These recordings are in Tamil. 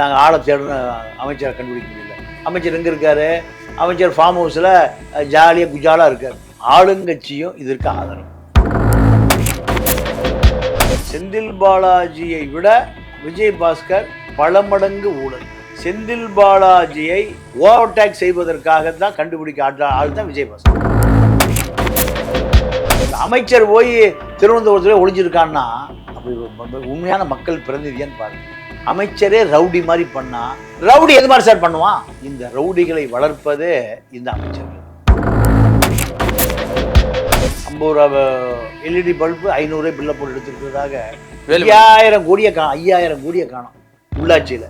நாங்கள் ஆளை தேடணும் அமைச்சரை கண்டுபிடிக்க முடியல. அமைச்சர் எங்கே இருக்காரு? அமைச்சர் ஃபார்ம் ஹவுஸில் ஜாலியாக குஜாலாக இருக்கார். ஆளுங்கட்சியும் இதற்கு ஆதரவு. செந்தில் பாலாஜியை விட விஜய் பாஸ்கர் பல மடங்கு ஊழல். செந்தில் பாலாஜியை ஓவர்டேக் செய்வதற்காக தான் கண்டுபிடிக்க ஆட்ட ஆள் தான் விஜய் பாஸ்கர். அமைச்சர் போய் திருவனந்தபுரத்தில் ஒளிஞ்சிருக்கான்னா அப்படி உண்மையான மக்கள் பிரதிநிதியான்னு பாருங்க. அமைச்சரே ரவுடி மாதிரி பண்ணா ரவுடி எது மாதிரி சார் பண்ணுவான் இந்த ரவுடிகளை வளர்ப்பதே இந்த அமைச்சர் ஐம்பது ரூபா எல்இடி பல்பு ஐநூறு பில்லை போட்டு எடுத்துருக்கிறதாக ஐயாயிரம் கோடியை கா ஐயாயிரம் கோடியை காணும் உள்ளாட்சியில்.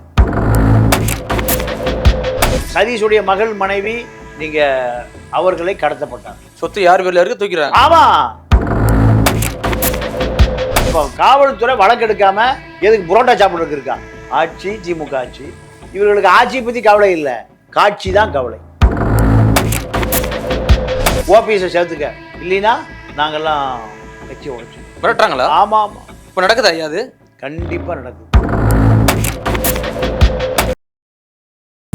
சதீஷுடைய மகள் மனைவி நீங்க அவர்களை கடத்தப்பட்டாங்க. சொத்து யார் பேர்ல இருக்கு? தூக்கிறாங்க ஆமா. இப்போ காவல்துறை வழக்கு எடுக்காம எதுக்கு புரோட்டா சாப்பிட்றதுக்கு இருக்கா? ஆட்சி திமுக ஆட்சி. இவர்களுக்கு ஆட்சியை பத்தி கவலை இல்லை. காட்சி தான் கவலை. ஓபிஎஸை சேர்த்துக்க. இல்லைன்னா நாங்கெல்லாம் கட்சி உடைச்சு மிரட்டுறாங்களா ஆமா ஆமா. இப்ப நடக்குதா ஐயா அது? கண்டிப்பா நடக்குது.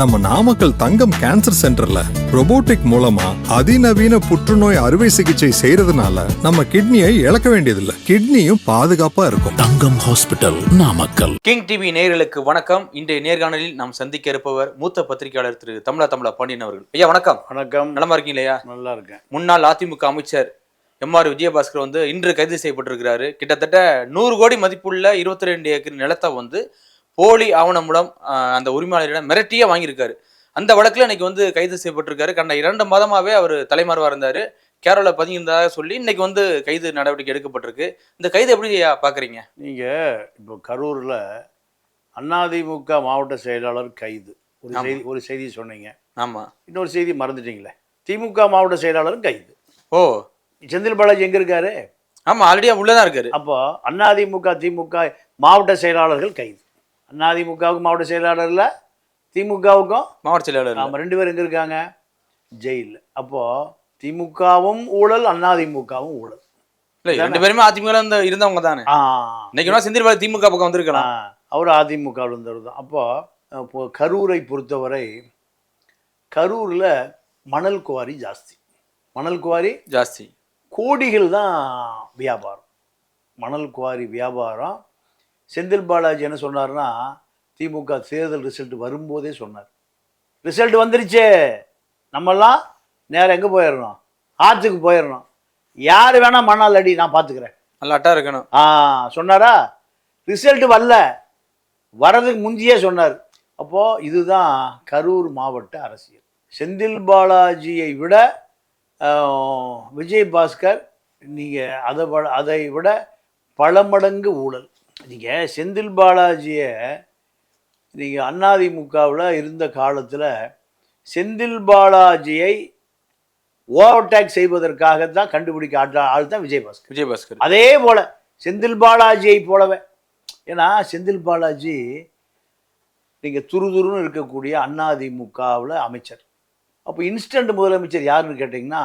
நம்ம நாமக்கல் தங்கம் கேன்சர் சென்டர்ல robotic மூலமா அதிநவீன புற்றுநோய் அறுவை சிகிச்சை செய்யறதுனால நம்ம கிட்னியை இழக்க வேண்டியதில்லை. கிட்னியும் பாதுகாப்பா இருக்கும். Thangam hospital Namakkal. King TV நேயர்களுக்கு வணக்கம். இன்றைய நேர்காணலில் நாம் சந்திக்க இருப்பவர் மூத்த பத்திரிகையாளர் திரு தமிழா தமிழா பாண்டியன் அவர்கள். ஐயா வணக்கம். வணக்கம். நலமா இருக்கீங்களா நல்லா இருக்கேன். முன்னாள் அதிமுக அமைச்சர் எம் ஆர் விஜயபாஸ்கர் வந்து இன்று கைது செய்யப்பட்டிருக்கிறாரு. கிட்டத்தட்ட நூறு கோடி மதிப்புள்ள இருபத்தி ரெண்டு ஏக்கர் நிலத்தை வந்து போலி ஆவணம் மூலம் அந்த உரிமையாளரிடம் மிரட்டியே வாங்கியிருக்காரு. அந்த வழக்குல இன்னைக்கு வந்து கைது செய்யப்பட்டிருக்காரு. கடந்த இரண்டு மாதமாவே அவர் தலைமறைவா இருந்தாரு. கேரளா பதுங்கியிருந்ததாக சொல்லி இன்னைக்கு வந்து கைது நடவடிக்கை எடுக்கப்பட்டிருக்கு. இந்த கைது எப்படி ஐயா பாக்குறீங்க நீங்க இப்போ கரூர்ல அதிமுக மாவட்ட செயலாளர் கைது. ஒரு. செய்தி ஒரு செய்தி சொன்னீங்க. ஆமா. இன்னொரு செய்தி மறந்துட்டீங்களே. திமுக மாவட்ட செயலாளரும் கைது. ஓ. செந்தில் பாலாஜி எங்க இருக்காரு? ஆமா ஆல்ரெடி உள்ளதான் இருக்காரு. அப்போ அதிமுக திமுக மாவட்ட செயலாளர்கள் கைது. அதிமுகவுக்கு மாவட்ட செயலாளர் இல்ல திமுகவுக்கும் மாவட்ட செயலாளர் நாம ரெண்டு பேரும் எங்க இருக்காங்க? ஜெயிலில். அப்போ திமுகவும் ஊழல் அதிமுகவும் ஊழல். இல்ல ரெண்டு பேருமே அதிமுக ல இருந்த இருந்தவங்க தானே? இன்னைக்கு வேணா செந்தில் திமுக பக்கம் வந்திருக்கலாம். அவர் அதிமுக வில் இருந்தவர் தான். அப்போ இப்போ கரூரை பொறுத்தவரை கரூரில் மணல் குவாரி ஜாஸ்தி. மணல் குவாரி ஜாஸ்தி. கோடிகள் தான் வியாபாரம். மணல் குவாரி வியாபாரம் செந்தில் பாலாஜி என்ன சொன்னார்னா திமுக தேர்தல் ரிசல்ட் வரும்போதே சொன்னார். ரிசல்ட் வந்துருச்சே. நம்மெல்லாம் நேரம் எங்கே போயிடணும் ஆற்றுக்கு போயிடணும் யார் வேணால் மணல் அடி நான் பார்த்துக்கிறேன் நல்லா அட்டா இருக்கணும். ஆ சொன்னாரா? ரிசல்ட் வரல. வரதுக்கு முந்தியே சொன்னார். அப்போ இதுதான் கரூர் மாவட்ட அரசியல். செந்தில் பாலாஜியை விட விஜய் பாஸ்கர் நீங்கள் அதை விட- அதை விட பல மடங்கு ஊழல். நீங்கள் செந்தில் பாலாஜியை நீங்கள் அதிமுகவில் இருந்த காலத்தில் செந்தில் பாலாஜியை ஓவர்டேக் செய்வதற்காக தான் கண்டுபிடிக்க ஆட்ட ஆள் தான் விஜய் பாஸ்கர் விஜயபாஸ்கர். அதே போல செந்தில் பாலாஜியை போலவே. ஏன்னா செந்தில் பாலாஜி நீங்க துருதுருன்னு இருக்கக்கூடிய அதிமுகவில் அமைச்சர். அப்போ இன்ஸ்டன்ட் முதலமைச்சர் யாருன்னு கேட்டிங்கன்னா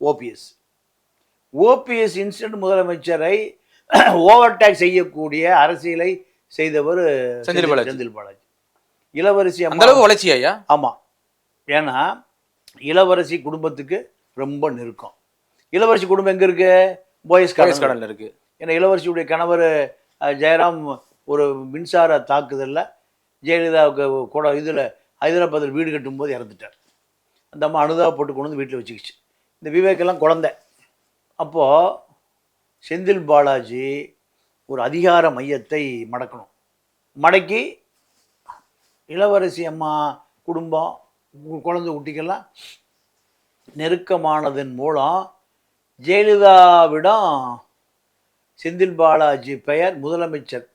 ஓபிஎஸ். ஓபிஎஸ் இன்ஸ்டன்ட் முதலமைச்சரை ஓவர்டேக் செய்யக்கூடிய அரசியலை செய்தவர் செந்தில் பாலாஜி. செந்தில் பாலாஜி. இளவரசி அந்த அளவுக்கு வளர்ச்சி ஐயா? ஆமாம் ஏன்னா இளவரசி குடும்பத்துக்கு ரொம்ப நெருக்கம். இளவரசி குடும்பம் எங்கே இருக்கு? போயஸ் கடல் கடல்ல இருக்கு. ஏன்னா இளவரசியுடைய கணவர் ஜெயராம் ஒரு மின்சார தாக்குதலில் ஜெயலலிதாவுக்கு கூட இதில் ஹைதராபாத்தில் வீடு கட்டும்போது இறந்துட்டார். அந்த அம்மா அனுதாபப்பட்டு கொண்டு வந்து வீட்டில் வச்சுக்கிச்சு. இந்த விவேக்கெல்லாம் குழந்தை. அப்போது செந்தில் பாலாஜி ஒரு அதிகார மையத்தை மடக்கணும். மடக்கி இளவரசி அம்மா குடும்பம் குழந்தை குட்டிக்கெல்லாம் நெருக்கமானதன் மூலம் ஜெயலலிதாவிடம் செந்தில் பாலாஜி பெயர் முதலமைச்சர்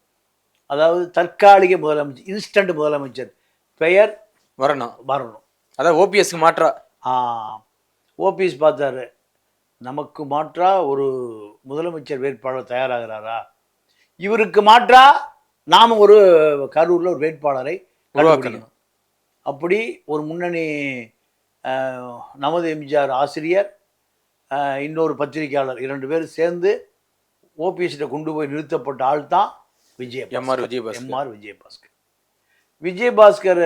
அதாவது தற்காலிக முதலமைச்சர் இன்ஸ்டன்ட் முதலமைச்சர் பெயர் வரணும். வரணும். அதான் ஓபிஎஸ்க்கு மாற்றா. ஓபிஎஸ் பார்த்தாரு. நமக்கு மாற்றா ஒரு முதலமைச்சர் வேட்பாளர் தயாராகிறாரா? இவருக்கு மாற்றா நாம் ஒரு கரூரில் ஒரு வேட்பாளரை கண்டுபிடிக்கணும். அப்படி ஒரு முன்னணி நமது எம்ஜிஆர் ஆசிரியர் இன்னொரு பத்திரிகையாளர் இரண்டு பேரும் சேர்ந்து ஓபிஎஸ்கிட்ட கொண்டு போய் நிறுத்தப்பட்ட ஆள் தான் விஜய எம்ஆர் விஜயபாஸ்கர். எம்ஆர் விஜயபாஸ்கர். விஜயபாஸ்கர்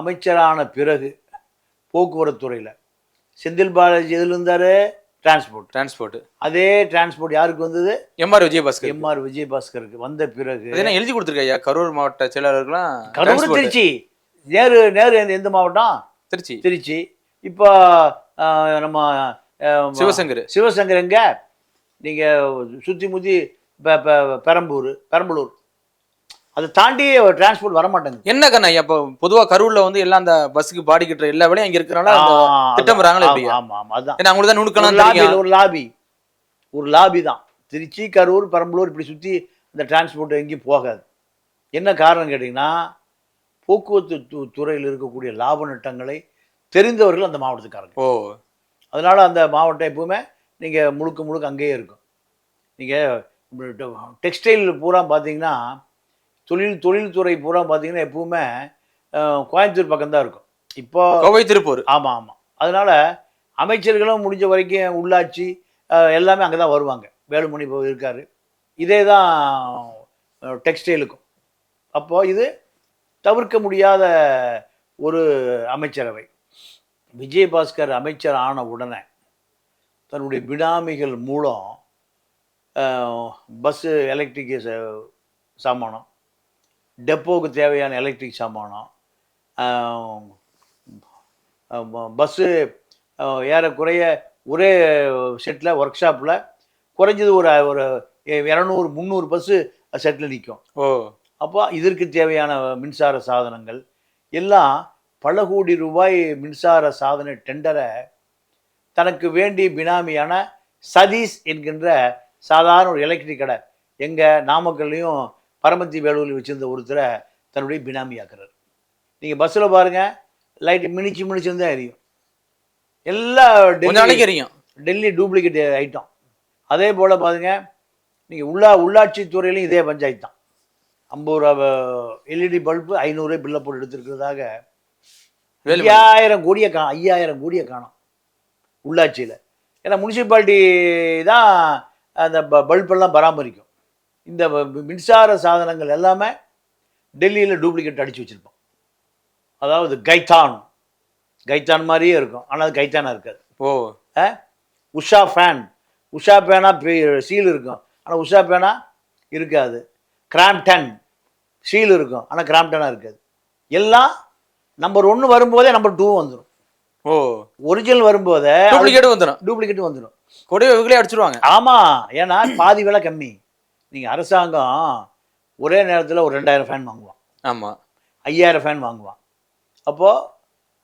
அமைச்சரான பிறகு போக்குவரத்து துறையில் செந்தில் பாலாஜி எதில் இருந்தார்? டிரான்ஸ்போர்ட் டிரான்ஸ்போர்ட் அதே டிரான்ஸ்போர்ட் யாருக்கு வந்தது? எம்ஆர் விஜயபாஸ்கர் எம்ஆர் விஜயபாஸ்கருக்கு வந்த பிறகு. என்ன எழுதி கொடுத்துருக்க ஐயா கரூர் மாவட்ட செயலாளருக்குலாம் கரூர். திருச்சி. நேரு நேரு எந்த- மாவட்டம்? திருச்சி. திருச்சி. இப்போ நம்ம சிவசங்கர். சிவசங்கர் எங்க? நீங்கள் சுற்றி முற்றி பெரம்பூர் பெரம்பலூர். அதை தாண்டி டிரான்ஸ்போர்ட் வர மாட்டேங்குது என்ன கண்ணா இப்போ பொதுவா கரூர்ல வந்து எல்லாம் அந்த பஸ்ஸுக்கு பாடி கட்டுற எல்லா வேலையும் இங்க இருக்கிறனால அந்த ஆ, திட்டம் வராங்களா ஆமா, எப்படியா? ஆமா ஆமா அதான். ஏன்னா அவங்களுக்கு தான் நுணுக்கலாம் லாபி ஒரு லாபி. ஒரு லாபி தான். திருச்சி கரூர் பெரம்பலூர் இப்படி சுற்றி இந்த டிரான்ஸ்போர்ட் எங்கேயும் போகாது. என்ன காரணம் கேட்டிங்கன்னா போக்குவரத்து துறையில் இருக்கக்கூடிய லாப நட்டங்களை தெரிந்தவர்கள் அந்த மாவட்டத்துக்காரங்க. ஓ. அதனால அந்த மாவட்டம் எப்பவுமே நீங்கள் முழுக்க முழுக்க அங்கேயே இருக்கும். நீங்கள் டெக்ஸ்டைல் பூரா பார்த்தீங்கன்னா தொழில் தொழில்துறை பூரா பார்த்தீங்கன்னா எப்பவுமே கோயம்புத்தூர் பக்கம்தான் இருக்கும். இப்போ கோவை திருப்பூர். ஆமாம் ஆமாம் அதனால அமைச்சர்களும் முடிஞ்ச வரைக்கும் உள்ளாட்சி எல்லாமே அங்கே தான் வருவாங்க. வேலுமணி இப்போ இருக்காரு. இதே தான் டெக்ஸ்டைலுக்கும். அப்போது இது தவிர்க்க முடியாத ஒரு அமைச்சரவை. விஜயபாஸ்கர் அமைச்சர் ஆன உடனே தன்னுடைய பினாமிகள் மூலம் பஸ்ஸு எலக்ட்ரிக் சாமானம் டெப்போவுக்கு தேவையான எலக்ட்ரிக் சாமானம் பஸ்ஸு ஏறக்குறைய ஒரே செட்டில் ஒர்க் ஷாப்பில் குறைஞ்சது ஒரு ஒரு இரநூறு முந்நூறு பஸ்ஸு செட்டில் நிற்கும் ஓ. அப்போ இதற்கு தேவையான மின்சார சாதனங்கள் எல்லாம் பல கோடி ரூபாய் மின்சார சாதன டெண்டரை தனக்கு வேண்டிய பினாமியான சதீஷ் என்கின்ற சாதாரண ஒரு எலக்ட்ரிக் கடை. எங்கள் நாமக்கல்லையும் பரமத்தி வேலூரில் வச்சிருந்த ஒருத்தரை தன்னுடைய பினாமியாக்குறாரு. நீங்கள் பஸ்ஸில் பாருங்கள் லைட் மினிச்சு மினிச்சுன்னு தான் எரியும். எல்லா டெல்லி எரியும். Delhi duplicate item. அதே போல் பாருங்க நீங்கள் உள்ளா உள்ளாட்சி துறையிலையும் இதே பஞ்சாயத்து தான். ஐம்பது ரூபா எல்இடி பல்பு ஐநூறு பில்லை போட்டு எடுத்திருக்கிறதாக. ஐயாயிரம் கோடியை கா ஐயாயிரம் கோடியை காணும் உள்ளாட்சியில். ஏன்னா முனிசிபாலிட்டி தான் அந்த ப- பல்பெல்லாம் பராமரிக்கும். இந்த மின்சார சாதனங்கள் எல்லாமே டெல்லியில் டூப்ளிகேட் அடித்து வச்சுருப்போம். அதாவது கைத்தான் கைத்தான் மாதிரியே இருக்கும். ஆனால் அது கைத்தானா இருக்காது. ஓ. உஷா ஃபேன். உஷா பேனா சீல் இருக்கும். ஆனால் உஷா பேனா இருக்காது. கிராம்டன் சீல் இருக்கும். ஆனால் கிராம்டனாக இருக்காது. எல்லாம் நம்பர் ஒன்று வரும்போதே நம்பர் டூ வந்துடும் ஓ. ஒரிஜினல் வரும்போதே டூப்ளிகேட் வந்துடும் டூப்ளிகேட் வந்துடும் கொடையை இவங்களே அடிச்சிருவாங்க. ஆமாம் ஏன்னா பாதி விலை கம்மி. நீங்கள் அரசாங்கம் ஒரே நேரத்தில் ஒரு ரெண்டாயிரம் ஃபேன் வாங்குவான். ஆமா. ஐயாயிரம் ஃபேன் வாங்குவான். அப்போது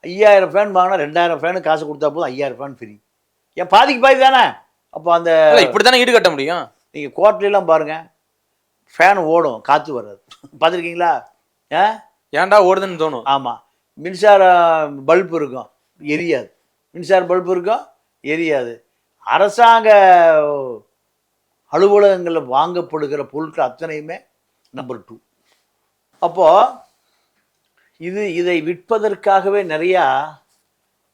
ஐயாயிரம் ஃபேன் வாங்கினா ரெண்டாயிரம் ஃபேனு காசு கொடுத்தா போதும் ஐயாயிரம் ஃபேன் ஃப்ரீ ஏன் பாதிக்கு பாதி தானே? அப்போ அந்த இல்ல இப்படித்தானே ஈடு கட்ட முடியும்? நீங்கள் கோர்ட்லாம் பாருங்கள் ஃபேன் ஓடும் காற்று வராது. பார்த்துருக்கீங்களா? ஆ? ஏன்டா ஓடுதுன்னு தோணும்? ஆமாம் மின்சார பல்ப் இருக்கும் எரியாது. மின்சார பல்ப் இருக்கும் எரியாது. அரசாங்க அலுவலகங்களில் வாங்கப்படுகிற பொருட்கள் அத்தனையுமே நம்பர் டூ அப்போது இது இதை விற்பதற்காகவே நிறையா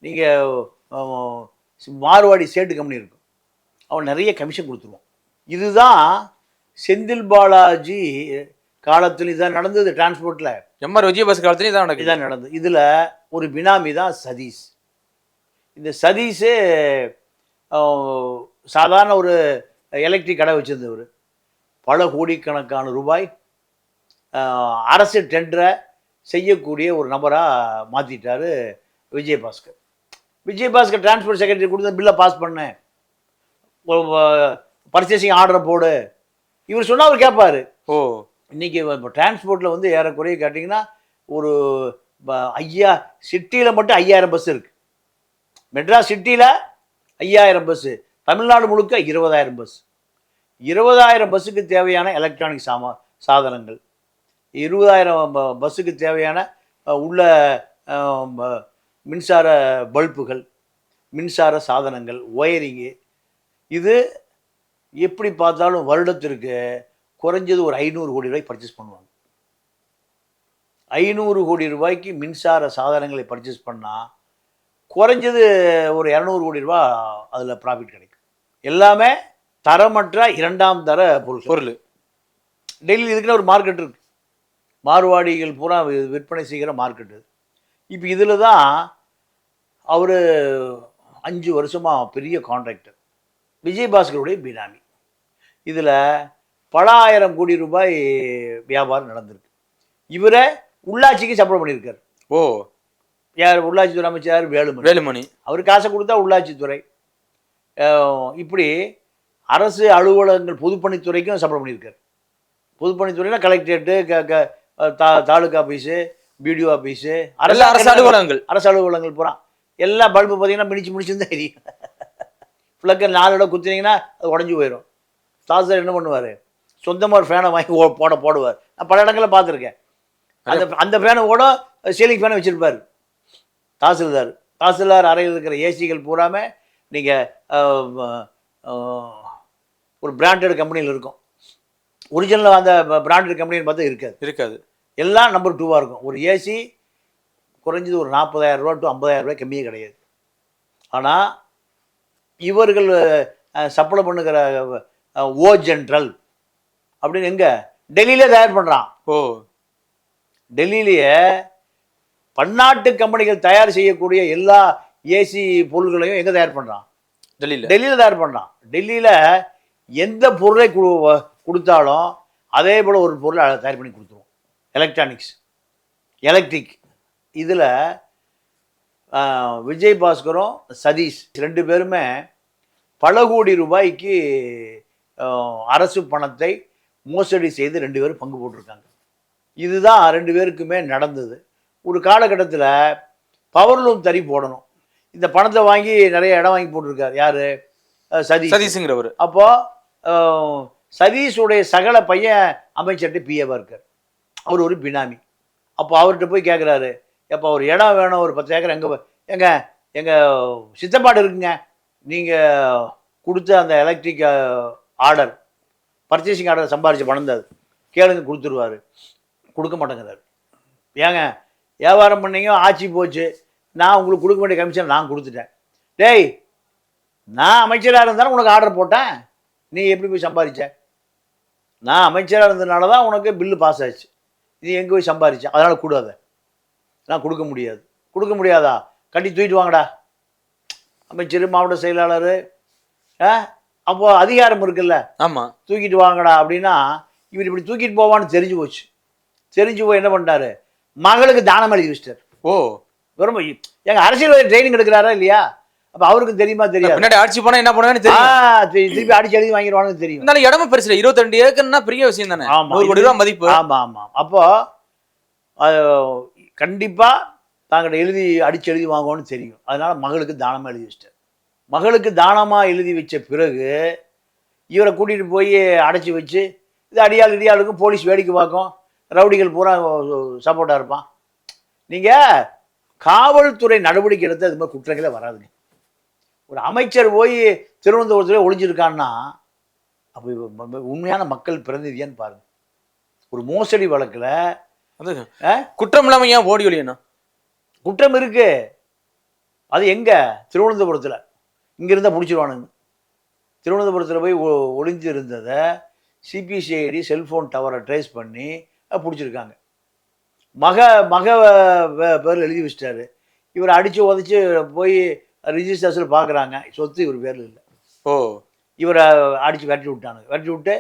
நீங்கள் மார்வாடி சேட்டு கம்பெனி இருக்கும். அவன் நிறைய கமிஷன் கொடுத்துருவான் இதுதான் செந்தில் பாலாஜி காலத்தில் இதான் நடந்தது டிரான்ஸ்போர்ட்டில் எம்ஆர் விஜயபாஸ்கர் காலத்துலயும் இதான் நடக்குது. இதான் நடந்தது. இதில் ஒரு பினாமி தான் சதீஷ். இந்த சதீஷே சாதாரண ஒரு எலக்ட்ரிக் கடை வச்சிருந்தவர். பல கோடிக்கணக்கான ரூபாய் அரசு டெண்டரை செய்யக்கூடிய ஒரு நபராக மாற்றிட்டாரு விஜயபாஸ்கர். விஜயபாஸ்கர் டிரான்ஸ்போர்ட் செக்ரட்டரி கொடுத்த பில்லை பாஸ் பண்ணேன் பர்ச்சேசிங் ஆர்டரை போடு. இவர் சொன்னா அவர் கேட்பாரு ஓ. இன்னைக்கு இப்போ டிரான்ஸ்போர்ட்டில் வந்து ஏறக்குறைய கேட்டிங்கன்னா ஒரு ஐயா சிட்டியில் மட்டும் ஐயாயிரம் பஸ் இருக்குது மெட்ராஸ் சிட்டியில் ஐயாயிரம் பஸ்ஸு தமிழ்நாடு முழுக்க இருபதாயிரம் பஸ் இருபதாயிரம் பஸ்ஸுக்கு தேவையான எலக்ட்ரானிக் சாமா சாதனங்கள். இருபதாயிரம் ப- பஸ்ஸுக்கு தேவையான உள்ள மின்சார பல்புகள் மின்சார சாதனங்கள் ஒயரிங்கு இது எப்படி பார்த்தாலும் வருடத்திற்கு குறைஞ்சது ஒரு ஐநூறு கோடி ரூபாய் பர்ச்சேஸ் பண்ணுவாங்க. ஐநூறு கோடி ரூபாய்க்கு மின்சார சாதனங்களை பர்ச்சேஸ் பண்ணால் குறைஞ்சது ஒரு இரநூறு கோடி ரூபா அதில் ப்ராஃபிட் கிடைக்கும். எல்லாமே தரமற்ற இரண்டாம் தர பொருள். பொருள். டெல்லி இதுக்குன்னு ஒரு மார்க்கெட் இருக்கு. மார்வாடிகள் பூரா விற்பனை செய்கிற மார்க்கெட் இப்போ இதில் தான் அவர் அஞ்சு வருஷமாக பெரிய கான்ட்ராக்டர் விஜயபாஸ்கருடைய பினாமி. இதில் பல ஆயிரம் கோடி ரூபாய் வியாபாரம் நடந்திருக்கு. இவரை உள்ளாட்சிக்கு சப்ளை பண்ணியிருக்காரு. ஓ. யார்? உள்ளாட்சித்துறை அமைச்சர் வேலுமணி. வேலுமணி. அவர் காசை கொடுத்தா உள்ளாட்சித்துறை. இப்படி அரசு அலுவலகங்கள் பொதுப்பணித்துறைக்கும் சப்ளை பண்ணியிருக்காரு. பொதுப்பணித்துறைனா கலெக்டரேட்டு க க தா தாலுக்கா ஆஃபீஸு பிடிஓ ஆஃபீஸு எல்லா அரசு அலுவலகங்கள் அரசு அலுவலகங்கள் பூரா. எல்லா பல்பு பார்த்தீங்கன்னா மினிச்சு மினிச்சு தான் எரியும். ஃப்ளக்கர் நாலு இடம் குத்துனீங்கன்னா அது உடஞ்சி போயிடும் தாசர் என்ன பண்ணுவார்? சொந்தமாக ஒரு ஃபேனை வாங்கி போட போடுவார். நான் பல இடங்களில் பார்த்துருக்கேன். அந்த அந்த ஃபேனை ஓட சீலிங் ஃபேனை வச்சுருப்பார். தாசில்தார். தாசில்தார் அறையில் இருக்கிற ஏசிகள் பூராமே நீங்கள் ஒரு பிராண்டட் கம்பெனியில் இருக்கும். ஒரிஜினல் அந்த பிராண்டட் கம்பெனின்னு பார்த்தா இருக்காது. இருக்காது. எல்லாம் நம்பர் டூவாக இருக்கும். ஒரு ஏசி குறைஞ்சது ஒரு நாற்பதாயிரம் ரூபா டு ஐம்பதாயிரம் ரூபாய் கம்மியே கிடையாது. ஆனால் இவர்கள் சப்ளை பண்ணுகிற ஓ ஜென்ட்ரல் அப்படின்னு எங்கே? டெல்லியிலே தயார் பண்ணுறான் ஓ. டெல்லியிலேயே பன்னாட்டு கம்பெனிகள் தயார் செய்யக்கூடிய எல்லா ஏசி பொருள்களையும் எங்கே தயார் பண்ணுறான் டெல்லியில. டெல்லியில் தயார் பண்ணுறான் டெல்லியில் எந்த பொருளை கொடுத்தாலும் அதே போல் ஒரு பொருளை தயார் பண்ணி கொடுத்துருவோம் எலக்ட்ரானிக்ஸ் எலக்ட்ரிக் இதில் விஜய் பாஸ்கரும் சதீஷ் ரெண்டு பேருமே பல கோடி ரூபாய்க்கு அரசு பணத்தை மோசடி செய்து ரெண்டு பேரும் பங்கு போட்டிருக்காங்க. இதுதான் ரெண்டு பேருக்குமே நடந்தது. ஒரு காலகட்டத்தில் பவர்லூம் தறி போடணும். இந்த பணத்தை வாங்கி நிறைய இடம் வாங்கி போட்டிருக்காரு. யாரு? சதீஷ். சதீஷுங்கிறவர். அப்போ சதீஷுடைய சகல பையன் அமைச்சர்கிட்ட பிஏவா இருக்கார். அவர் ஒரு பினாமி. அப்போ அவர்கிட்ட போய் கேட்குறாரு எப்போ ஒரு இடம் வேணும் ஒரு பத்து ஏக்கர் எங்கே எங்க எங்கள் சித்தப்பாடு இருக்குங்க. நீங்கள் கொடுத்த அந்த எலக்ட்ரிக் ஆர்டர் பர்ச்சேசிங் ஆர்டர் சம்பாரிச்ச பணம் தான் அது. கேளுங்க கொடுத்துருவாரு. கொடுக்க மாட்டேங்கிறாரு. ஏங்க வியாபாரம் பண்ணீங்க ஆட்சி போச்சு. நான் உங்களுக்கு கொடுக்க வேண்டிய கமிஷன் நான் கொடுத்துட்டேன். டேய் நான் அமைச்சராக இருந்தாலும் உனக்கு ஆர்டர் போட்டேன். நீ எப்படி போய் சம்பாதிச்ச? நான் அமைச்சராக இருந்ததுனால தான் உனக்கு பில்லு பாஸ் ஆச்சு. நீ எங்கே போய் சம்பாதிச்ச? அதனால் கூடாத. நான் கொடுக்க முடியாது. கொடுக்க முடியாதா? கட்டி தூக்கிட்டு வாங்கடா. அமைச்சர் மாவட்ட செயலாளர் ஆ? அப்போ அதிகாரம் இருக்குல்ல? ஆமா. தூக்கிட்டு வாங்கடா அப்படின்னா இவர் இப்படி தூக்கிட்டு போவான்னு தெரிஞ்சு போச்சு. தெரிஞ்சு போய் என்ன பண்ணிட்டாரு? மகளுக்கு தானம் வச்சிட்டார். ஓ. வெறும் எங்க அரசியல்வாதி ட்ரைனிங் எடுக்கிறாரா இல்லையா? அப்ப அவருக்கு தெரியுமா தெரியாது. பின்னாடி ஆட்சி போனா என்ன பண்ணுவாங்கன்னு தெரியும். திருப்பி அடிச்சு எழுதி வாங்கிடுவான்னு தெரியும். இருந்தாலும் இடமும் பெருசு இல்ல இருபத்தி ரெண்டு ஏக்கர்னா பெரிய விஷயம் தானே. நூறு கோடி ரூபாய் மதிப்பு. ஆமா ஆமா. அப்போ கண்டிப்பா தாங்கிட்ட எழுதி அடிச்சு எழுதி வாங்குவோன்னு தெரியும். அதனால மகளுக்கு தானமா எழுதி வச்சிட்டார். மகளுக்கு தானமா எழுதி வச்ச பிறகு இவரை கூட்டிட்டு போய் அடைச்சி வச்சு இது அடியாள் இடியாளுக்கும் போலீஸ் வேடிக்கை பார்க்கும். ரவுடிகள் பூரா சப்போர்ட்டா இருப்பான். நீங்க காவல்துறை நடவடிக்கை எடுத்து அது மாதிரி குற்றங்களே வராதுங்க. ஒரு அமைச்சர் போய் திருவனந்தபுரத்துல ஒளிஞ்சிருக்கான்னா அப்போ உண்மையான மக்கள் பிரதிநிதியான்னு பாருங்க. ஒரு மோசடி வழக்குல? குற்றம் இல்லாம ஏன் ஓடி ஒழியணும் குற்றம் இருக்கு. அது எங்க? திருவனந்தபுரத்துல. இங்க இருந்தா பிடிச்சிருவானுங்க. திருவனந்தபுரத்துல போய் ஒ- ஒளிஞ்சு இருந்ததை சிபிசிஐடி செல்போன் டவரை ட்ரேஸ் பண்ணி பிடிச்சிருக்காங்க. மக மக பேர்ல எழுதி வச்சிட்டாரு. இவர் அடிச்சு உதச்சு போய் ரிஜிஸ்டர்ஸில் பார்க்குறாங்க சொத்து இவர் பேர்ல இல்லை. ஓ. இவரை அடித்து விரட்டி விட்டானுங்க விரட்டி விட்டு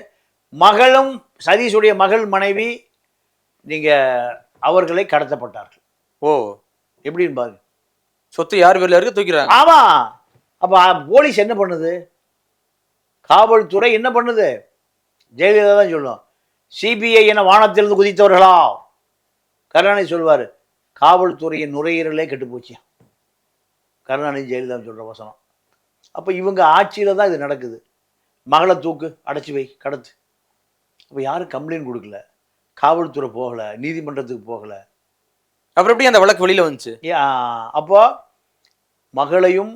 மகளும் சதீஷுடைய மகள் மனைவி நீங்கள் அவர்களை கடத்தப்பட்டார்கள். ஓ. எப்படின்னு பாருங்க. சொத்து யார் பேர்ல இருக்கு? தூக்கிறாங்க ஆமா. அப்போ போலீஸ் என்ன பண்ணுது? காவல்துறை என்ன பண்ணுது? ஜெயலலிதா தான் சொல்லும். சிபிஐ என வானத்திலிருந்து குதித்தவர்களா? கருணாநிதி சொல்வார் காவல்துறையின் நுரையீரலே கெட்டு போச்சு. கருணாநிதி ஜெயலலிதா சொல்கிற வசனம். அப்போ இவங்க ஆட்சியில் தான் இது நடக்குது. மகளை தூக்கு அடைச்சி வை கடத்து. அப்போ யாரும் கம்ப்ளைண்ட் கொடுக்கல. காவல்துறை போகலை நீதிமன்றத்துக்கு போகலை. அப்புறம் எப்படி அந்த வழக்கு வெளியில வந்துச்சு? அப்போ மகளையும்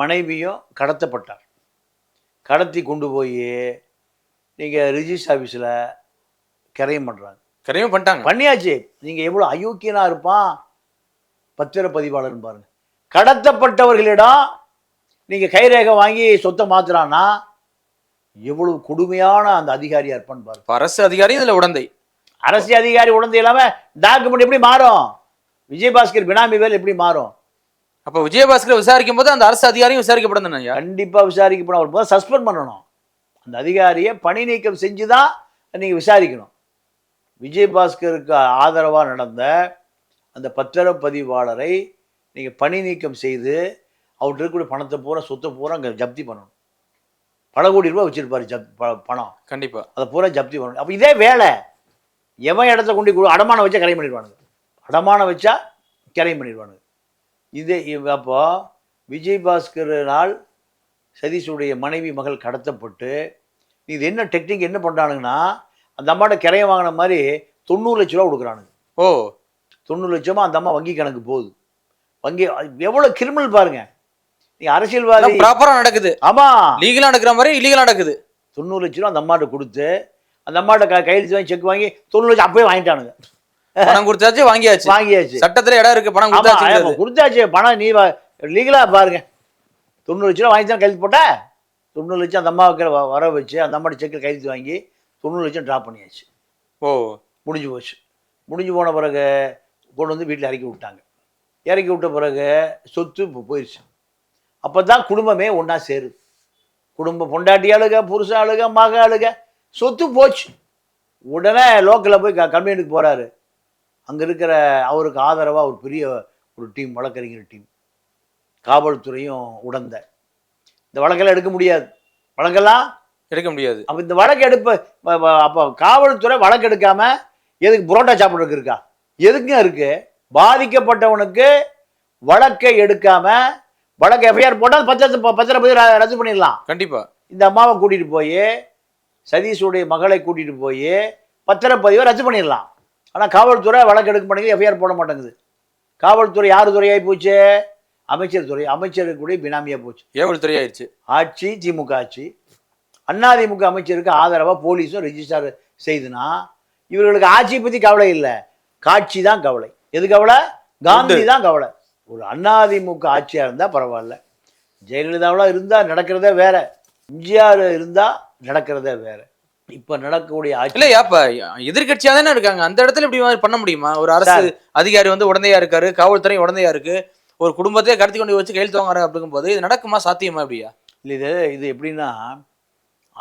மனைவியும் கடத்தப்பட்டார். கடத்தி கொண்டு போய் நீங்கள் ரிஜிஸ்டர் ஆஃபீஸில் கிரையம் பண்ணுறாங்க கரையும் பண்ணிட்டாங்க. பண்ணியாச்சு. நீங்கள் எவ்வளோ அயோக்கியனா இருப்பான்? பத்திரப்பதிவாளர்னு பாருங்க. கடத்தப்பட்டவர்களிடம் நீங்கள் கைரேகை வாங்கி சொத்தை மாத்துறான்னா எவ்வளவு கொடுமையான அந்த அதிகாரியா இருப்பான்னு பாருங்க. அரசு அதிகாரி இதுல உடந்தை. அரசு அதிகாரி உடந்து இல்லாம டாக்குமெண்ட் எப்படி மாறும்? விஜயபாஸ்கர் பினாமி வேல் எப்படி மாறும்? அப்ப விஜயபாஸ்கர் விசாரிக்கும் போது அந்த அரசு அதிகாரியும் விசாரிக்கப்படும் ஐயா? கண்டிப்பா விசாரிக்கப்படும். அவர் சஸ்பெண்ட் பண்ணணும். அந்த அதிகாரியை பணி நீக்கம் செஞ்சு தான் நீங்க விசாரிக்கணும். விஜயபாஸ்கருக்கு ஆதரவா நடந்த அந்த பத்திரப்பதிவாளரை நீங்க பணி நீக்கம் செய்து அவர்கிட்ட இருக்கக்கூடிய பணத்தை பூரா சொத்தை பூரா அங்கே ஜப்தி பண்ணணும். பல கோடி ரூபாய் வச்சிருப்பாரு ஜப் பணம். கண்டிப்பா. அதை பூரா ஜப்தி பண்ணணும். அப்போ இதே வேலை. எவன் இடத்த கொண்டு கொடு அடமானம் வச்சா கரை பண்ணிடுவானுங்க அடமானம் வச்சா கரை பண்ணிடுவானுங்க இது அப்போ விஜய் பாஸ்கரனால் சதீஷுடைய மனைவி மகள் கடத்தப்பட்டு இது என்ன டெக்னிக் என்ன பண்ணுறானுங்கன்னா அந்த அம்மாட்ட கிரைய வாங்கின மாதிரி தொண்ணூறு லட்ச ரூபா கொடுக்குறானுங்க. ஓ. தொண்ணூறு லட்சமா அந்த அம்மா வங்கி கணக்கு போகுது. வங்கி எவ்வளோ கிரிமினல் பாருங்க. நீ அரசியல்வாதி. ப்ராப்பரா நடக்குது. ஆமா. லீகலா நடக்கிற மாதிரி இல்லீகலா நடக்குது. தொண்ணூறு லட்ச ரூபா அந்த அம்மாட்ட கொடுத்து அந்த அம்மாட்ட கையெழுத்து வாங்கி செக் வாங்கி தொண்ணூறு லட்சம் அப்பவே வாங்கிட்டானுங்க. பணம் கொடுத்தாச்சு வாங்கியாச்சு. வாங்கியாச்சு. சட்டத்துல இடம் இருக்கு பணம் கொடுத்தாச்சு கொடுத்தாச்சு. பணம் நீ லீகலா பாருங்க. தொண்ணூறு லட்ச ரூபா வாங்கி தான் கையெழுத்து போட்ட. தொண்ணூறு லட்சம் அந்த அம்மாவுக்கு வர வச்சு அந்த அம்மாட்ட செக்கில் கையெழுத்து வாங்கி தொண்ணூறு லட்சம் ட்ராப் பண்ணியாச்சு. ஓ. முடிஞ்சு போச்சு. முடிஞ்சு போன பிறகு கொண்டு வந்து வீட்டில் இறக்கி விட்டாங்க. இறக்கி விட்ட பிறகு சொத்து இப்போ போயிடுச்சு அப்போ தான் குடும்பமே ஒன்றா சேருது. குடும்பம் பொண்டாட்டி ஆளுக புருஷ ஆளுக மக ஆளுக சொத்து போச்சு. உடனே லோக்கலில் போய் க கம்யூனிக்கு போகிறாரு அங்கே இருக்கிற அவருக்கு ஆதரவாக ஒரு பெரிய ஒரு டீம் வழக்கறிஞர் டீம் காவல்துறையும் உடந்த. இந்த வழக்கெல்லாம் எடுக்க முடியாது. வழக்கெல்லாம் எடுக்க முடியாது. அப்போ இந்த வழக்கு எடுப்ப அப்போ காவல்துறை வழக்கு எடுக்காம எதுக்கு புரோட்டா சாப்பிட்றதுக்கு இருக்கா? எதுக்குங்க இருக்கு? பாதிக்கப்பட்டவனுக்கு வழக்கை எடுக்காம வழக்கு எஃப்ஐஆர் போட்டால் பத்திரத்தை ப- பத்திரப்பதி ர- ரத்து பண்ணிடலாம். கண்டிப்பா. இந்த அம்மாவை கூட்டிட்டு போய் சதீஷுடைய மகளை கூட்டிட்டு போய் பத்திரப்பதிவை ரத்து பண்ணிடலாம். ஆனால் காவல்துறை வழக்கு எடுக்க மாட்டேங்குது எஃப்ஐஆர் போட மாட்டேங்குது. காவல்துறை யார் துறையாகி போச்சு? அமைச்சர் துறை அமைச்சருக்குடைய பினாமியாக போச்சு. ஏவல் துறை ஆயிடுச்சு ஆட்சி திமுக ஆட்சி. அதிமுக அமைச்சருக்கு ஆதரவாக போலீஸும் ரெஜிஸ்டர் செய்துனா இவர்களுக்கு ஆட்சியை பற்றி கவலை இல்லை. காட்சி தான் கவலை. எது கவலை? காந்தி தான் கவலை. ஒரு அதிமுக ஆட்சியாக இருந்தால் பரவாயில்ல. ஜெயலலிதாவெலாம் இருந்தால் நடக்கிறதே வேற. எம்ஜிஆர் இருந்தால் நடக்கிறதே வேற. இப்போ நடக்கக்கூடிய ஆட்சி இல்லையா இப்ப எதிர்கட்சியா தானே இருக்காங்க. அந்த இடத்துல இப்படி மாதிரி பண்ண முடியுமா? ஒரு அரசு. அதிகாரி வந்து உடந்தையா இருக்காரு காவல்துறை உடந்தையா இருக்கு. ஒரு குடும்பத்தையே கடத்தி கொண்டு வச்சு கையெழுத்து வாங்குறாங்க அப்படிங்கும் போது இது நடக்குமா? சாத்தியமா அப்படியா இல்லை இது இது எப்படின்னா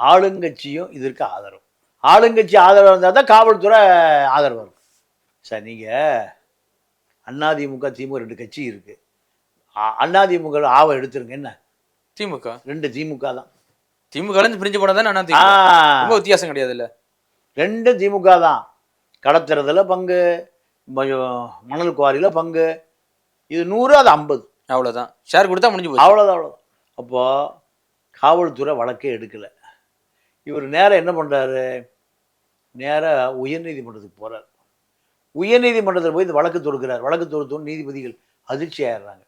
ஆளுங்கட்சியும் இதற்கு ஆதரவு. ஆளுங்கட்சி ஆதரவு இருந்தால் தான் காவல்துறை ஆதரவு இருக்கும் சார் நீங்கள் அதிமுக திமுக ரெண்டு கட்சி இருக்கு. அ- அதிமுக ஆவை எடுத்துருங்க. என்ன? திமுக? ரெண்டு திமுக தான். திமுக பிரிஞ்சு அண்ணா ஆ, திமுக ரொம்ப வித்தியாசம் கிடையாது இல்ல ரெண்டு திமுக தான். கடத்துறதுல பங்கு மணல் குவாரியில் பங்கு. இது நூறு அது ஐம்பது. அவ்வளவுதான். ஷேர் கொடுத்தா முடிஞ்சு போச்சு. அவ்வளோதான் அவ்வளோதான் அப்போது காவல்துறை வழக்கே எடுக்கலை. இவர் நேராக என்ன பண்ணுறாரு நேராக உயர்நீதிமன்றத்துக்கு போகிறார் உயர்நீதிமன்றத்தில் போய் இந்த வழக்கு தொடுக்கிறார். வழக்கு தொடுத்தோன்னு நீதிபதிகள் அதிர்ச்சி ஆயிடுறாங்க.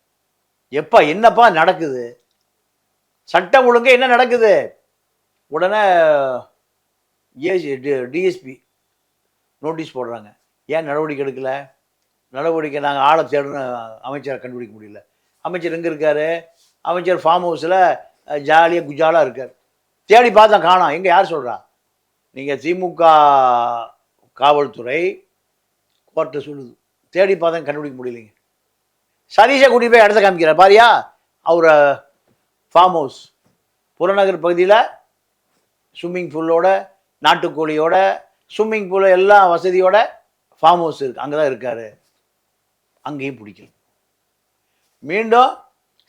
எப்பா என்னப்பா நடக்குது? சட்டம் ஒழுங்கு என்ன நடக்குது? உடனே ஏசி டிஎஸ்பி நோட்டீஸ் போடுறாங்க. ஏன் நடவடிக்கை எடுக்கல? நடவடிக்கை நாங்கள் ஆளை தேடணும் அமைச்சரை கண்டுபிடிக்க முடியல. அமைச்சர் எங்கே இருக்கார்? அமைச்சர் ஃபார்ம் ஹவுஸில் ஜாலியாக குஜாலாக இருக்கார். தேடி பார்த்தா காணோம். எங்கே யார் சொல்கிறா நீங்கள் திமுக காவல்துறை கோர்ட்டு சொல்லுது. தேடி பார்த்தா கண்டுபிடிக்க முடியலைங்க. சதீஷை கூட்டிகிட்டு போய் இடத்த காமிக்கிறார். பாரியா அவரை ஃபார்ம் ஹவுஸ் புறநகர் பகுதியில் ஸ்விம்மிங் பூலோட நாட்டுக்கோழியோட ஸ்விம்மிங் பூல் எல்லா வசதியோட ஃபார்ம் ஹவுஸ் இருக்கு. அங்கே தான் இருக்காரு. அங்கேயும் பிடிக்கல. மீண்டும்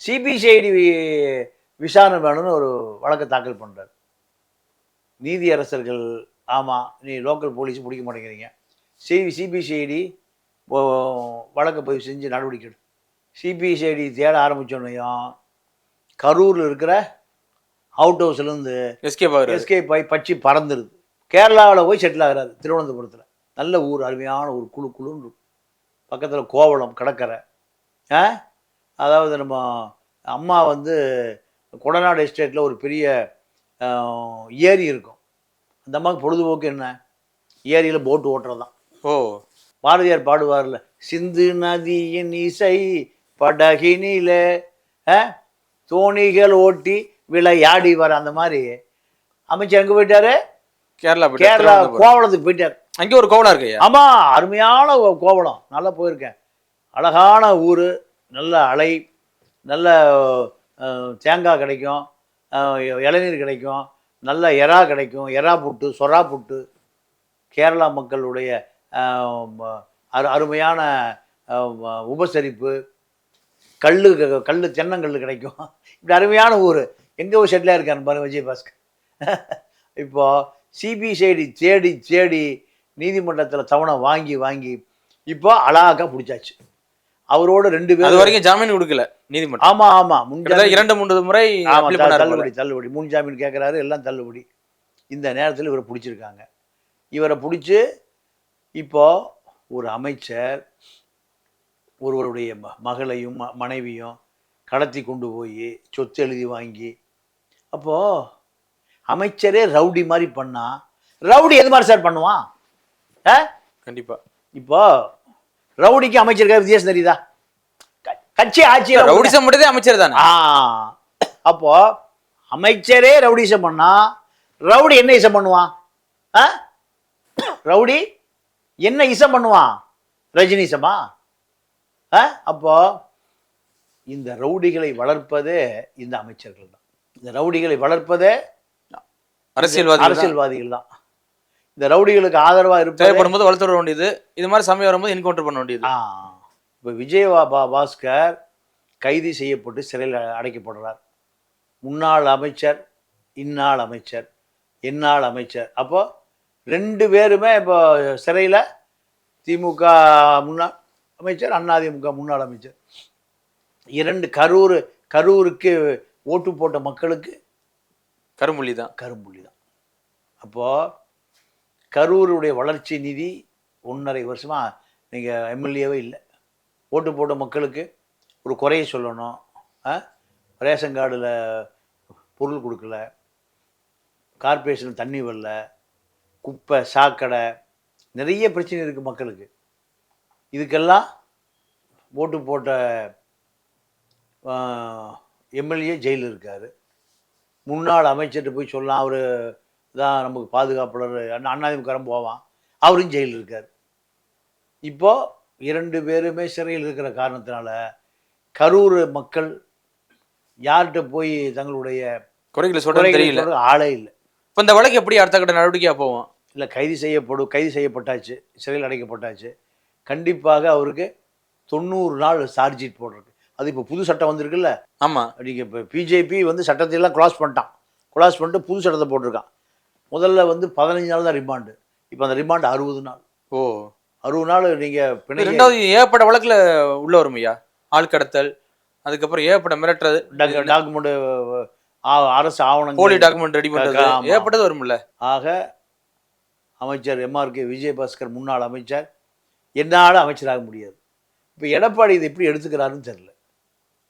சிபிசிஐடி விசாரணை வேணும்னு ஒரு வழக்கை தாக்கல் பண்ணுறாரு நீதியரசர்கள் ஆமாம் நீ லோக்கல் போலீஸ் பிடிக்க மாட்டேங்கிறீங்க. சி சிபிசிஐடி வழக்கை பதிவு செஞ்சு நடவடிக்கை எடு. சிபிசிஐடி தேட ஆரம்பித்தோன்னையும் கரூரில் இருக்கிற அவுட் ஹவுஸ்லேருந்து எஸ்கேப் ஆகுறாரு எஸ்கேப் ஆகி பச்சி பறந்துருது. கேரளாவில் போய் செட்டில் ஆகுறாரு திருவனந்தபுரத்தில். நல்ல ஊர் அருமையான ஒரு குழு குழுன்னு பக்கத்தில் கோவளம் கடற்கரை. அதாவது நம்ம அம்மா வந்து கொடநாடு எஸ்டேட்டில் ஒரு பெரிய ஏரி இருக்கும். அந்த அம்மாவுக்கு பொழுதுபோக்கு என்ன? ஏரியில் போட்டு ஓட்டுறது தான் ஓ. பாரதியார் பாடுவார்ல சிந்து நதியின் இசை படகினில தோணிகள் ஓட்டி விளையாடி வர அந்த மாதிரி. அமைச்சர் எங்கே போயிட்டாரு? கேரளா கேரளா. கோவளத்துக்கு போயிட்டார். அங்கே ஒரு கோவலா இருக்கு ஐயா. ஆமா அருமையான ஒரு கோவளம் நல்லா போயிருக்கேன். அழகான ஊர் நல்ல அலை நல்ல தேங்காய் கிடைக்கும் இளநீர் கிடைக்கும் நல்ல எறா கிடைக்கும் எறா புட்டு சொரா புட்டு. கேரளா மக்களுடைய அரு அருமையான உபசரிப்பு. கல் கல் தென்னங்கல் கிடைக்கும். இப்படி அருமையான ஊர். எங்கே ஒரு செட்டிலாக இருக்காரு பாருங்க விஜயபாஸ்கர் இப்போது சிபிசிஐடி தேடி தேடி நீதிமன்றத்தில் தவணை வாங்கி வாங்கி இப்போ அழகாக பிடிச்சாச்சு. அவரோட ரெண்டு அது பேரும் வரைக்கும் ஜாமீன் கொடுக்கல நீதிமன்றம். ஆமா ஆமா. முன் இரண்டு மூன்று முறை. தள்ளுபடி தள்ளுபடி. முன் ஜாமீன் கேட்குறாரு எல்லாம் தள்ளுபடி. இந்த நேரத்தில் இவரை பிடிச்சிருக்காங்க. இவரை பிடிச்சி இப்போ ஒரு அமைச்சர் ஒருவருடைய மகளையும் மனைவியும் கடத்தி கொண்டு போய் சொத்து எழுதி வாங்கி அப்போ அமைச்சரே ரவுடி மாதிரி பண்ணா ரவுடி எது மாதிரி சார் பண்ணுவான்? ஆ? கண்டிப்பா. இப்போ ரவுடிக்கு அமைச்சருக்கு வித்தியாசம் தெரியுதா? கட்சி ஆட்சி ரவுடிசம் மட்டும் அமைச்சர் தானே? அப்போ அமைச்சரே ரவுடிசம் பண்ணா ரவுடி என்ன இசம் பண்ணுவான்? ரவுடி என்ன இசம் பண்ணுவான்? ரஜினிசமா அப்போ இந்த ரவுடிகளை வளர்ப்பதே இந்த அமைச்சர்கள் தான். இந்த ரவுடிகளை வளர்ப்பதே அரசியல்வாதி அரசியல்வாதிகள் தான். இந்த ரவுடிகளுக்கு ஆதரவா இருப்பதே தேவைப்படும் போது வளர்த்து விட வேண்டியது. இது மாதிரி சமயம் வரும்போது என்கவுண்டர் பண்ண வேண்டியது. இப்போ விஜயவா பா பாஸ்கர் கைது செய்யப்பட்டு சிறையில் அடைக்கப்படுறார். முன்னாள் அமைச்சர் இந்நாள் அமைச்சர் எந்நாள் அமைச்சர். அப்போ ரெண்டு பேருமே இப்போ சிறையில் திமுக முன்னாள் அமைச்சர் அதிமுக முன்னாள் அமைச்சர். இரண்டு கரூர் கரூருக்கு ஓட்டு போட்ட மக்களுக்கு கரும்புள்ளி தான் கரும்புள்ளி தான் அப்போது கரூருடைய வளர்ச்சி நிதி ஒன்றரை வருஷமாக நீங்கள் எம்எல்ஏவே இல்லை. ஓட்டு போட்ட மக்களுக்கு ஒரு குறையை சொல்லணும். ரேஷன் கார்டில் பொருள் கொடுக்கல. கார்ப்பரேஷன் தண்ணி வரல. குப்பை சாக்கடை நிறைய பிரச்சனை இருக்குது மக்களுக்கு. இதுக்கெல்லாம் ஓட்டு போட்ட எம்எல்ஏ ஜெயிலில் இருக்கார். முன்னாள் அமைச்சர்கிட்ட போய் சொல்லலாம். அவர் தான் நமக்கு பாதுகாப்பாளர் அண்ணா அண்ணாதிமுகரம் போவான். அவரும் ஜெயிலில் இருக்கார். இப்போ இரண்டு பேருமே சிறையில் இருக்கிற காரணத்தினால கரூர் மக்கள் யார்கிட்ட போய் தங்களுடைய குறைகளை தெரியல. சொல்ற ஆளே இல்லை. இப்ப இந்த வழக்கு எப்படி அடுத்த கட்ட நடவடிக்கையா போவோம் இல்லை கைது செய்யப்படும் கைது செய்யப்பட்டாச்சு. சிறையில் அடைக்கப்பட்டாச்சு. கண்டிப்பாக அவருக்கு தொண்ணூறு நாள் சார்ஜ்ஷீட் போடுறது அது இப்போ புது சட்டம் வந்திருக்குல்ல? ஆமா. நீங்கள் இப்போ பிஜேபி வந்து சட்டத்தையெல்லாம் க்ளாஸ் பண்ணிட்டான். க்ளாஸ் பண்ணிட்டு புது சட்டத்தை போட்டிருக்கான். முதல்ல வந்து பதினஞ்சு நாள் தான் ரிமாண்டு இப்போ அந்த ரிமாண்டு அறுபது நாள். ஓ. அறுபது நாள் நீங்கள் பிணை ரெண்டாவது ஏகப்பட்ட வழக்குல உள்ள வரும் ஐயா. ஆள் கடத்தல் அதுக்கப்புறம் ஏகப்பட்ட மிரட்டுறது. டாக்குமெண்ட் அரசு போலி ஆவணங்கள் டாக்குமெண்ட் ரெடி பண்றது. ஆமா. ஏகப்பட்டது வரும்ல. ஆக அமைச்சர் எம்ஆர்கே விஜயபாஸ்கர் முன்னாள் அமைச்சர் என்னால் அமைச்சராக முடியாது. இப்போ எடப்பாடி இதை எப்படி எடுத்துக்கிறாருன்னு தெரியல.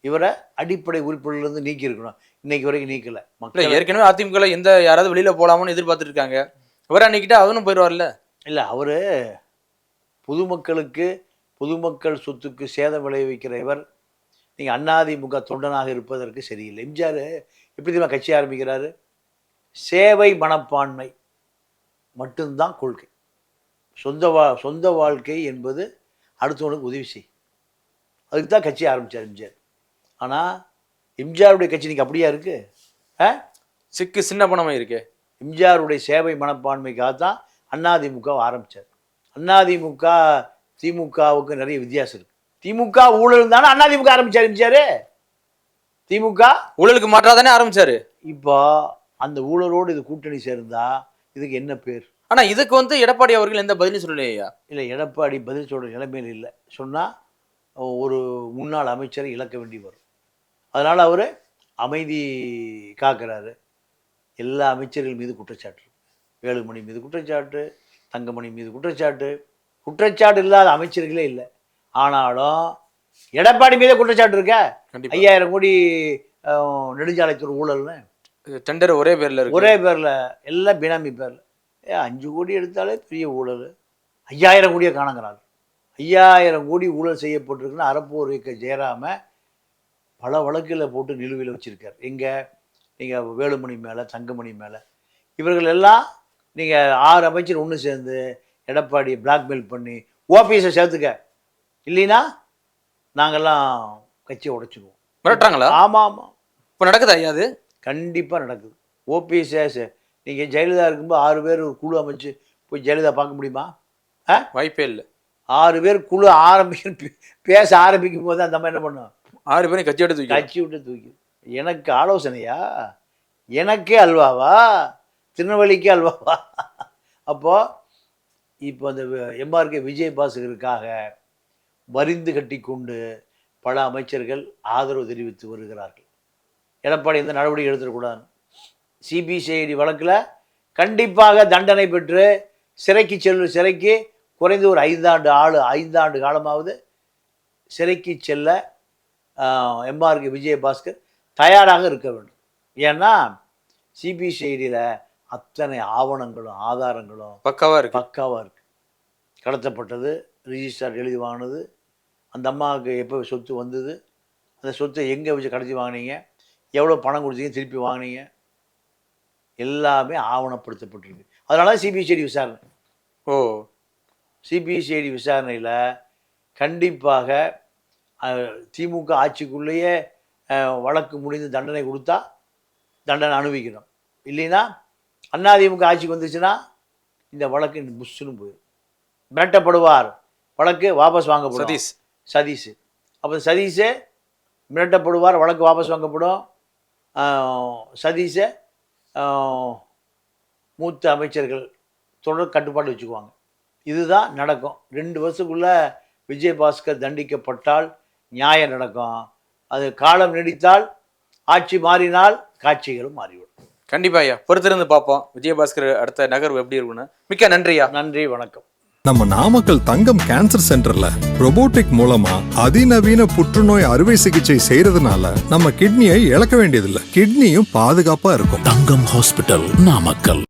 இவரை அடிப்படை உறுப்பினர்லேருந்து நீக்கி இருக்கணும் இன்னைக்கு வரைக்கும் நீக்கல. மக்கள் ஏற்கனவே அதிமுக எந்த யாராவது வெளியில போலாமோன்னு எதிர்பார்த்துட்டு இருக்காங்க. இவரை அன்னைக்கிட்ட அவனும் போயிடுவார்ல இல்லை அவர் பொதுமக்களுக்கு பொதுமக்கள் சொத்துக்கு சேதம் விளைவிக்கிற இவர் நீங்கள் அண்ணாதிமுக தொண்டனாக இருப்பதற்கு சரியில்லை. எம்ஜிஆர் எப்படி தெரியுமா கட்சி ஆரம்பிக்கிறாரு? சேவை மனப்பான்மை மட்டும்தான் கொள்கை. சொந்த வா சொந்த வாழ்க்கை என்பது அடுத்தவனுக்கு உதவி செய் அதுக்கு தான் கட்சி ஆரம்பித்தார் எம்ஜிஆர். ஆனால் எம்ஜிஆருடைய கட்சி இன்னைக்கு அப்படியா இருக்கு? ஆ? சிக்கு சின்ன பணமா இருக்கே. எம்ஜிஆருடைய சேவை மனப்பான்மைக்காக தான் அதிமுக ஆரம்பித்தார் அதிமுக திமுகவுக்கு நிறைய வித்தியாசம் இருக்கு. திமுக ஊழல் தானே அதிமுக ஆரம்பிச்சார் எம்ஜிஆர் திமுக? ஊழலுக்கு மாற்றா தானே ஆரம்பிச்சாரு. இப்போ அந்த ஊழலோடு இது கூட்டணி சேர்ந்தா இதுக்கு என்ன பேர்? ஆனா இதுக்கு வந்து எடப்பாடி அவர்கள் எந்த பதிலும் சொல்லலையா இல்லை எடப்பாடி பதில் சொல்கிற நிலைமையில் இல்லை. சொன்னால் ஒரு முன்னாள் அமைச்சரை இழக்க வேண்டி வரும். அதனால் அவர் அமைதி காக்கிறாரு. எல்லா அமைச்சர்கள் மீது குற்றச்சாட்டு. வேலுமணி மீது குற்றச்சாட்டு தங்கமணி மீது குற்றச்சாட்டு. குற்றச்சாட்டு இல்லாத அமைச்சர்களே இல்லை. ஆனாலும் எடப்பாடி மீதே குற்றச்சாட்டு இருக்க? ஐயாயிரம் கோடி நெடுஞ்சாலைத்துறை ஊழல்னு. டெண்டர் ஒரே பேர்ல இருக்கு. ஒரே பேரில். எல்லாம் பினாமி பேரில். ஏ அஞ்சு கோடி எடுத்தாலே பெரிய ஊழல். ஐயாயிரம் கோடியை காணங்கிறாரு ஐயாயிரம் கோடி ஊழல் செய்யப்பட்டிருக்குன்னு அறப்போர் இயக்க ஜெயராம பல வழக்கில் போட்டு நிலுவையில் வச்சுருக்கார். எங்கே? நீங்கள் வேலுமணி மேலே தங்கமணி மேலே. இவர்கள் எல்லாம் நீங்கள் ஆறு அமைச்சர் ஒன்று சேர்ந்து எடப்பாடியை பிளாக்மெயில் பண்ணி ஓபிஎஸை சேர்த்துக்க. இல்லைன்னா நாங்கெல்லாம் கட்சியை உடைச்சிடுவோம் மிரட்டுறாங்களா? ஆமாம் ஆமாம் இப்போ நடக்குதா ஐயா அது? கண்டிப்பாக நடக்குது. ஓபிஎஸ் நீங்கள் ஜெயலலிதா இருக்கும்போது ஆறு பேர் ஒரு குழு அமைச்சு போய் ஜெயலலிதா பார்க்க முடியுமா? ஆ? வாய்ப்பே இல்லை. ஆறு பேர் குழு ஆரம்பிக்க பேச ஆரம்பிக்கும் போது அந்த மாதிரி என்ன பண்ணும்? ஆறு பேரும் கட்சி எடுத்து தூக்கி கட்சி விட்டு தூக்கி எனக்கு ஆலோசனையா? எனக்கே அல்வாவா? திருநெல்வேலிக்கே அல்வாவா? அப்போ இப்போ அந்த எம்ஆர்கே விஜய் பாசுகருக்காக வரிந்து கட்டி கொண்டு பல அமைச்சர்கள் ஆதரவு தெரிவித்து வருகிறார்கள். எடப்பாடி எந்த நடவடிக்கை எடுத்துடக்கூடாது. சிபிசிஐடி வழக்கில் கண்டிப்பாக தண்டனை பெற்று சிறைக்கு செல்லு சிறைக்கு குறைந்து ஒரு ஐந்தாண்டு ஆள் ஐந்தாண்டு காலமாவது சிறைக்கு செல்ல எம்ஆர்கே விஜயபாஸ்கர் தயாராக இருக்க வேண்டும். ஏன்னா சிபிசிஐடியில் அத்தனை ஆவணங்களும் ஆதாரங்களும் பக்காவா இருக்கு. பக்காவாக இருக்கு. கடத்தப்பட்டது ரிஜிஸ்டர் எழுதி வாங்கினது அந்த அம்மாவுக்கு எப்போ சொத்து வந்தது அந்த சொத்தை எங்கே வச்சு கடத்தி வாங்கினீங்க எவ்வளோ பணம் கொடுத்தீங்க திருப்பி வாங்கினீங்க எல்லாமே ஆவணப்படுத்தப்பட்டிருக்கு. அதனால சிபிசிஐடி விசாரணை. ஓ. சிபிசிஐடி விசாரணையில் கண்டிப்பாக திமுக ஆட்சிக்குள்ளேயே வழக்கு முடிந்து தண்டனை கொடுத்தா தண்டனை அனுபவிக்கணும். இல்லைன்னா அதிமுக ஆட்சிக்கு வந்துச்சுன்னா இந்த வழக்கு புஷ்ஷுன்னு போயிடும். மிரட்டப்படுவார். வழக்கு வாபஸ் வாங்கப்படும். சதீஷ். சதீஷ். அப்போ சதீஷே மிரட்டப்படுவார் வழக்கு வாபஸ் வாங்கப்படும். சதீஷை மூத்த அமைச்சர்கள் தொடர் கட்டுப்பாடு வச்சுக்குவாங்க. இதுதான் நடக்கும். ரெண்டு வருஷத்துக்குள்ள விஜயபாஸ்கர் தண்டிக்கப்பட்டால் நியாயம் நடக்கும். அது காலம் நீடித்தால் ஆட்சி மாறினால் காட்சிகளும் மாறிவிடும். கண்டிப்பா ஐயா. பொறுத்திருந்து பார்ப்போம். விஜயபாஸ்கர் அடுத்த நகர்வு எப்படி இருக்குன்னு மிக்க நன்றியா நன்றி வணக்கம். நம்ம நாமக்கல் தங்கம் கேன்சர் சென்டர்ல robotic மூலமா அதிநவீன புற்றுநோய் அறுவை சிகிச்சை செய்யறதுனால நம்ம கிட்னியை இழக்க வேண்டியதில்லை. கிட்னியும் பாதுகாப்பா இருக்கும். தங்கம் ஹாஸ்பிட்டல் நாமக்கல்.